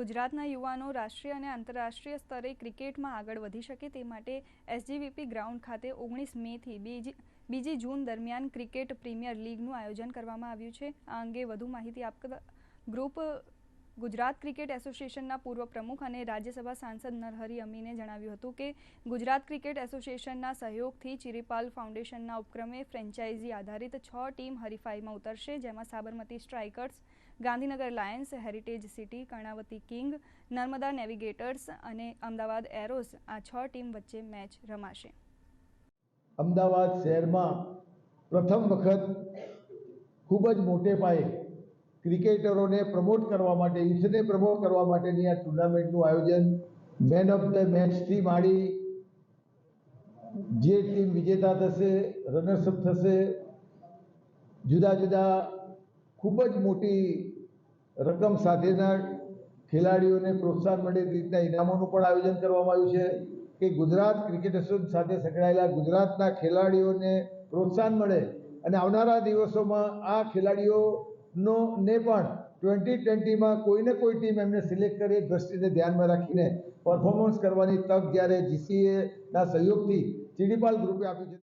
ગુજરાતના યુવાનો રાષ્ટ્રીય અને આંતરરાષ્ટ્રીય સ્તરે ક્રિકેટમાં આગળ વધી શકે તે માટે એસજીવીપી ગ્રાઉન્ડ ખાતે ઓગણીસ મેથી બીજી બીજી જૂન દરમિયાન ક્રિકેટ પ્રીમિયર લીગનું આયોજન કરવામાં આવ્યું છે. આ અંગે વધુ માહિતી આપતા ગ્રુપ ગુજરાત ક્રિકેટ એસોસિએશનના પૂર્વ પ્રમુખ અને રાજ્યસભા સાંસદ નરહરી અમીને જણાવ્યું હતું કે, ગુજરાત ક્રિકેટ એસોસિએશનના સહયોગથી ચિરીપાલ ફાઉન્ડેશનના ઉપક્રમે ફ્રેન્ચાઇઝી આધારિત છ ટીમ હરીફાઈમાં ઉતરશે, જેમાં Sabarmati strikers, Gandhinagar lions, heritage city, Karnavati king, Narmada navigators અને અમદાવાદ એરોઝ આ છ ટીમ વચ્ચે મેચ રમાશે. અમદાવાદ શહેરમાં પ્રથમ વખત ખૂબ જ મોટે પાયે ક્રિકેટરોને પ્રમોટ કરવા માટે યુથને પ્રમોટ કરવા માટેની આ ટુર્નામેન્ટનું આયોજન મેન ઓફ ધ મેચથી માંડી જે ટીમ વિજેતા થશે રનર્સઅપ થશે, જુદા જુદા ખૂબ જ મોટી રકમ સાથેના ખેલાડીઓને પ્રોત્સાહન મળે તે રીતના ઇનામોનું પણ આયોજન કરવામાં આવ્યું છે કે ગુજરાત ક્રિકેટ એસોસિએશન સાથે સંકળાયેલા ગુજરાતના ખેલાડીઓને પ્રોત્સાહન મળે અને આવનારા દિવસોમાં આ ખેલાડીઓનો ને પણ ટ્વેન્ટી ટ્વેન્ટીમાં કોઈને કોઈ ટીમ એમને સિલેક્ટ કરી દ્રષ્ટિને ધ્યાનમાં રાખીને પરફોર્મન્સ કરવાની તક જ્યારે જીસીએના સહયોગથી ચીડીપાલ ગ્રુપે આપ્યું છે.